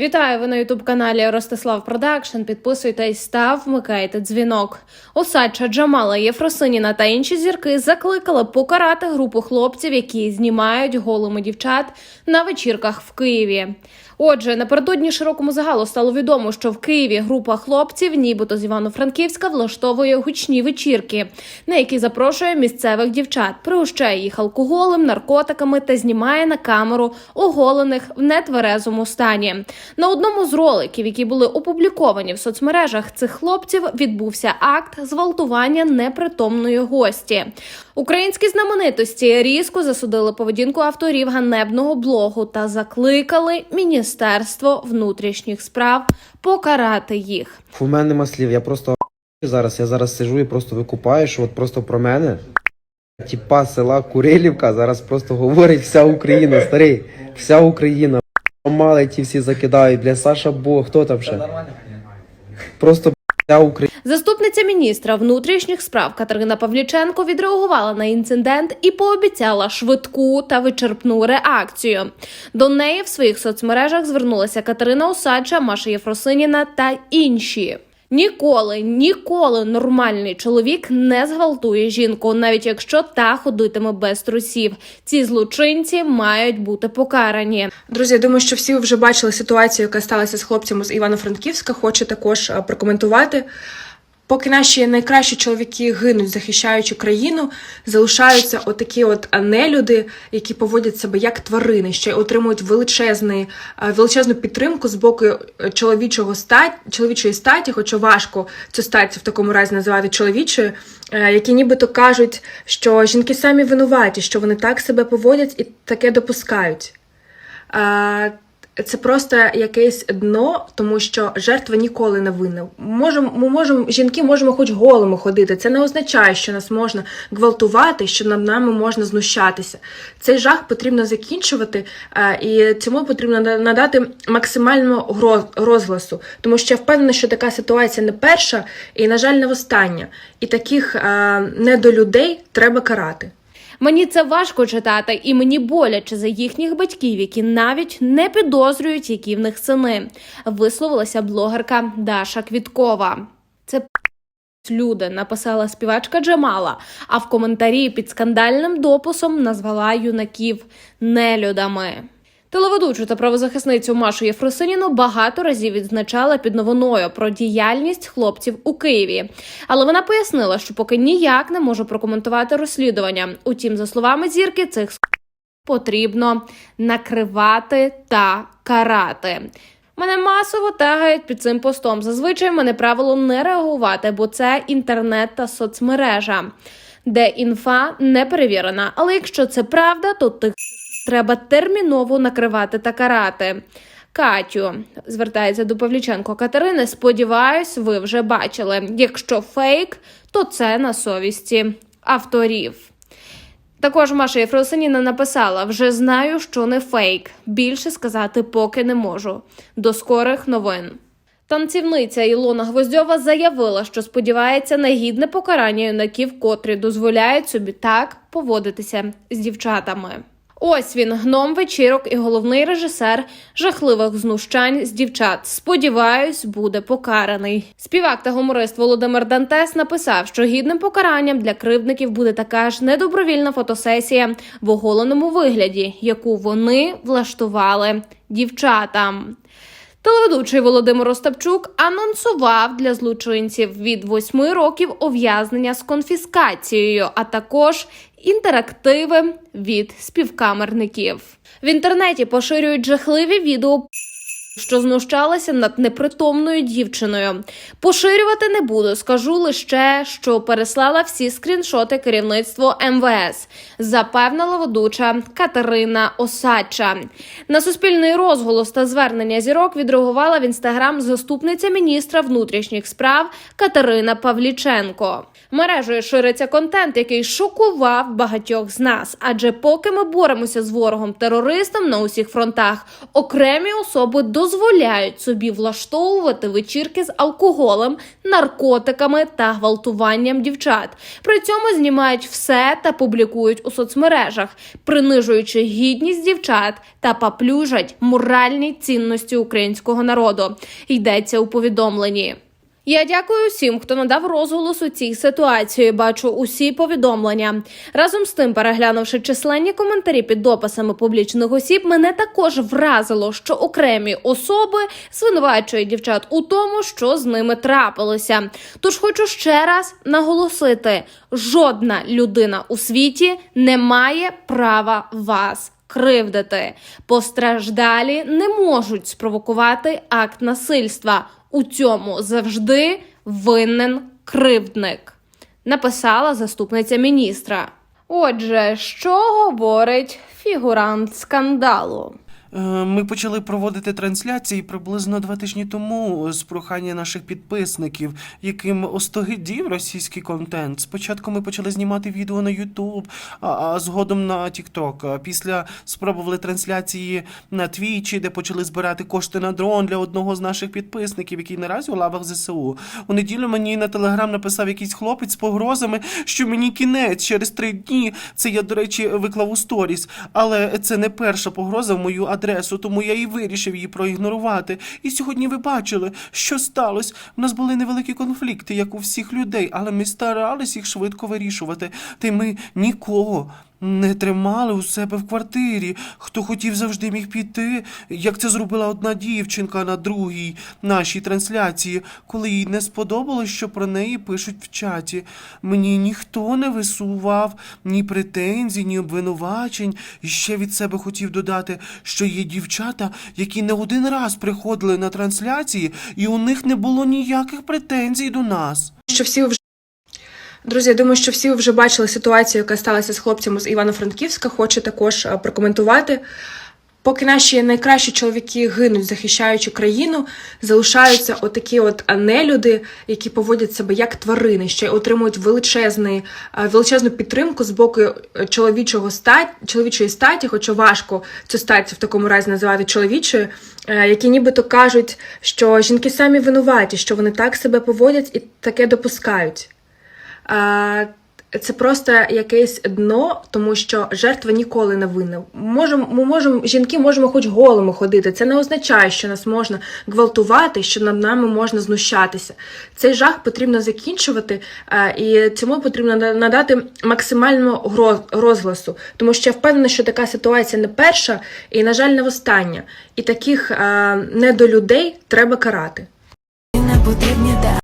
Вітаю ви на ютуб каналі Ростислав Продакшн. Підписуйтесь, та вмикайте дзвінок. Осадча Джамала Єфросиніна та інші зірки закликали покарати групу хлопців, які знімають голими дівчат на вечірках в Києві. Отже, напередодні широкому загалу стало відомо, що в Києві група хлопців, нібито з Івано-Франківська, влаштовує гучні вечірки, на які запрошує місцевих дівчат, пригощає їх алкоголем, наркотиками та знімає на камеру оголених в нетверезому стані. На одному з роликів, які були опубліковані в соцмережах цих хлопців, відбувся акт зґвалтування непритомної гості. Українські знаменитості різко засудили поведінку авторів ганебного блогу та закликали Міністерство внутрішніх справ покарати їх. У мене нема слів, я просто зараз. Я зараз сижу і просто викупаю, що от просто про мене. Тіпа села Курилівка зараз просто говорить вся Україна, старий, вся Україна. Мали ті всі закидають, бля, Саша Бог, хто там ще? Просто вся Україна. Заступниця міністра внутрішніх справ Катерина Павліченко відреагувала на інцидент і пообіцяла швидку та вичерпну реакцію. До неї в своїх соцмережах звернулася Катерина Осадча, Маша Єфросиніна та інші. Ніколи, ніколи нормальний чоловік не зґвалтує жінку, навіть якщо та ходитиме без трусів. Ці злочинці мають бути покарані. Друзі, я думаю, що всі вже бачили ситуацію, яка сталася з хлопцями з Івано-Франківська. Хочу також е, прокоментувати. Поки наші найкращі чоловіки гинуть, захищаючи країну, залишаються отакі от нелюди, які поводять себе як тварини, ще отримують величезний, е, величезну підтримку з боку е, чоловічого стать, чоловічої статі, хоча важко цю стать в такому разі називати чоловічою, е, які нібито кажуть, що жінки самі винуваті, що вони так себе поводять і таке допускають. Це просто якесь дно, тому що жертва ніколи не винна. Можемо, ми можемо, жінки можемо хоч голими ходити. Це не означає, що нас можна гвалтувати, що над нами можна знущатися. Цей жах потрібно закінчувати, е, і цьому потрібно надати максимального розголосу, тому що я впевнена, що така ситуація не перша і, на жаль, не остання. І таких е, недолюдей треба карати. Мені це важко читати, і мені боляче за їхніх батьків, які навіть не підозрюють, які в них сини. Висловилася блогерка Даша Квіткова. Це люди, написала співачка Джамала, а в коментарі під скандальним дописом назвала юнаків нелюдами. Телеведучу та правозахисницю Машу Єфросиніну багато разів відзначала під новиною про діяльність хлопців у Києві. Але вона пояснила, що поки ніяк не може прокоментувати розслідування. Утім, за словами зірки, цих потрібно накривати та карати. Мене масово тагають під цим постом. Зазвичай мене правило не реагувати, бо це інтернет та соцмережа, де інфа не перевірена. Але якщо це правда, то тих треба терміново накривати та карати. Катю звертається до Павліченко Катерини. Сподіваюсь, ви вже бачили. Якщо фейк, то це на совісті авторів. Також Маша Єфросиніна написала: вже знаю, що не фейк. Більше сказати поки не можу. До скорих новин. Танцівниця Ілона Гвоздьова заявила, що сподівається на гідне покарання юнаків, котрі дозволяють собі так поводитися з дівчатами. Ось він, гном вечірок і головний режисер жахливих знущань з дівчат. Сподіваюсь, буде покараний. Співак та гуморист Володимир Дантес написав, що гідним покаранням для кривдників буде така ж недобровільна фотосесія в оголеному вигляді, яку вони влаштували дівчатам. Телеведучий Володимир Остапчук анонсував для злочинців від 8 років ув'язнення з конфіскацією, а також інтерактиви від співкамерників. В інтернеті поширюють жахливі відео. Що знущалася над непритомною дівчиною. Поширювати не буду. Скажу лише, що переслала всі скріншоти керівництво МВС, запевнила ведуча Катерина Осадча. На суспільний розголос та звернення зірок відреагувала в інстаграм заступниця міністра внутрішніх справ Катерина Павліченко. Мережею шириться контент, який шокував багатьох з нас. Адже поки ми боремося з ворогом терористом на усіх фронтах, окремі особи дозволяють дозволяють собі влаштовувати вечірки з алкоголем, наркотиками та гвалтуванням дівчат. При цьому знімають все та публікують у соцмережах, принижуючи гідність дівчат та паплюжать моральні цінності українського народу. Йдеться у повідомленні. Я дякую всім, хто надав розголос у цій ситуації. Бачу усі повідомлення. Разом з тим, переглянувши численні коментарі під дописами публічних осіб, мене також вразило, що окремі особи звинувачують дівчат у тому, що з ними трапилося. Тож хочу ще раз наголосити: жодна людина у світі не має права вас кривдити. Постраждалі не можуть спровокувати акт насильства. У цьому завжди винен кривдник, написала заступниця міністра. Отже, що говорить фігурант скандалу? Е, Ми почали проводити трансляції приблизно два тижні тому з прохання наших підписників, яким остогидів російський контент. Спочатку ми почали знімати відео на а, а згодом на TikTok. Після спробували трансляції на Твічі, де почали збирати кошти на дрон для одного з наших підписників, який наразі у лавах ЗСУ. У неділю мені на телеграм написав якийсь хлопець з погрозами, що мені кінець через три дні. Це я, до речі, виклав у сторіс. Але це не перша погроза в мою адресу, тому я і вирішив її проігнорувати. І сьогодні ви бачили, що сталося. У нас були невеликі конфлікти, як у всіх людей, але ми старались їх швидко вирішувати. Та й ми нікого. Не тримали у себе в квартирі. Хто хотів завжди міг піти, як це зробила одна дівчинка на другій нашій трансляції, коли їй не сподобалось, що про неї пишуть в чаті. Мені ніхто не висував ні претензій, ні обвинувачень. І ще від себе хотів додати, що є дівчата, які не один раз приходили на трансляції, і у них не було ніяких претензій до нас. що всі вже. Друзі, я думаю, що всі ви вже бачили ситуацію, яка сталася з хлопцями з Івано-Франківська. Хочу також е, прокоментувати. Поки наші найкращі чоловіки гинуть, захищаючи країну, залишаються отакі от нелюди, які поводять себе як тварини, й отримують величезний, е, величезну підтримку з боку е, чоловічого стать, чоловічої статі, хоча важко цю стать в такому разі називати чоловічою, е, які нібито кажуть, що жінки самі винуваті, що вони так себе поводять і таке допускають. Це просто якесь дно, тому що жертва ніколи не винна. Можемо, ми можемо, жінки можемо хоч голими ходити. Це не означає, що нас можна гвалтувати, що над нами можна знущатися. Цей жах потрібно закінчувати, і цьому потрібно надати максимального розголосу, тому що я впевнена, що така ситуація не перша і, на жаль, не остання. І таких недолюдей треба карати. Не потрібні